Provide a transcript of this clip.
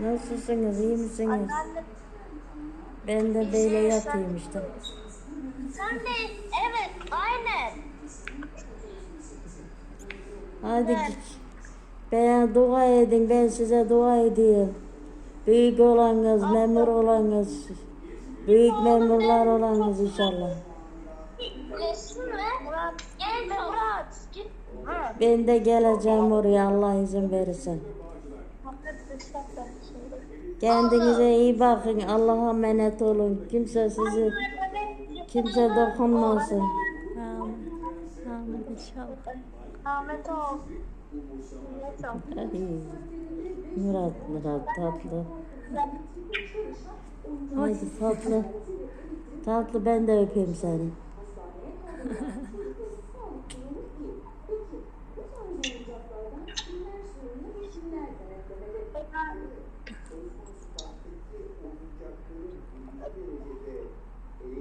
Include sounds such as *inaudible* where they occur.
Nasılsınız, iyi misiniz? Ben de böyle yatayım işte. sen de evet aynen. Hadi git. Ben dua edin, ben size dua edeyim. Büyük olanız, memur olanız, büyük memurlar olanız inşallah. Resim ver. Murat. Gel Murat. Git. Ha. Ben de geleceğim oraya Allah izin verirse. Kendinize iyi bakın, Allah'a emanet olun. Kimse sizi, kimse dokunmasın. Amin. İnşallah. Ahmet ol. Murat, Murat tatlı. Hadi tatlı. Tatlı ben de öpeyim seni. *laughs* Tekrar